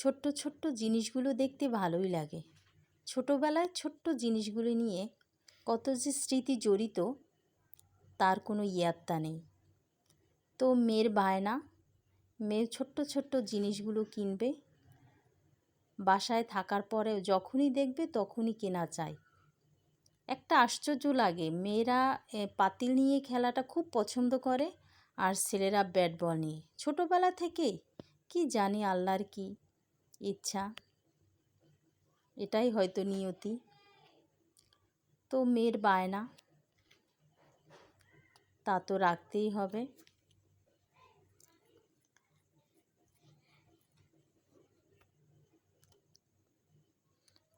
ছোট্ট ছোট্ট জিনিসগুলো দেখতে ভালোই লাগে। ছোটোবেলায় ছোট্ট জিনিসগুলো নিয়ে কত যে স্মৃতি জড়িত, তার কোনো ইয়াত্তা নেই। তো মেয়ের বায়না, মেয়ে ছোট্ট ছোট্ট জিনিসগুলো কিনবে, বাসায় থাকার পরেও যখনই দেখবে তখনই কেনা চাই একটা আশ্চর্য লাগে, মেয়েরা পাতিল নিয়ে খেলাটা খুব পছন্দ করে আর ছেলেরা ব্যাট বল নিয়ে। ছোটোবেলা থেকে কি জানি আল্লাহর কি। ইচ্ছা। এটাই হয়তো নিয়তি। তো মেয়ের বায়না, তা তো রাখতেই হবে।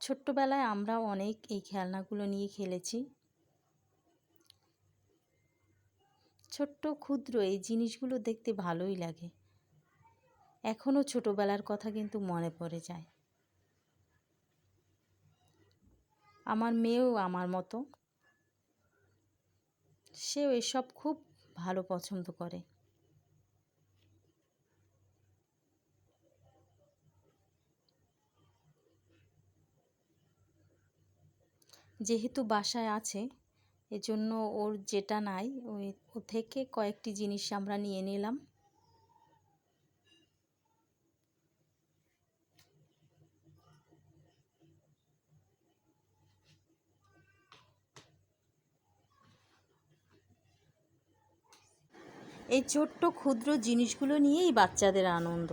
ছোট্টবেলায় আমরা অনেক এই খেলনাগুলো নিয়ে খেলেছি। ছোট্ট ক্ষুদ্র এই জিনিসগুলো দেখতে ভালোই লাগে। এখনও ছোটোবেলার কথা কিন্তু মনে পড়ে যায়। আমার মেয়েও আমার মতো। সেও এসব খুব ভালো পছন্দ করে। যেহেতু বাসায় আছে, এজন্য ওর যেটা নাই, ওই থেকে কয়েকটি জিনিস আমরা নিয়ে নিলাম। এই ছোট্ট ক্ষুদ্র জিনিসগুলো নিয়েই বাচ্চাদের আনন্দ।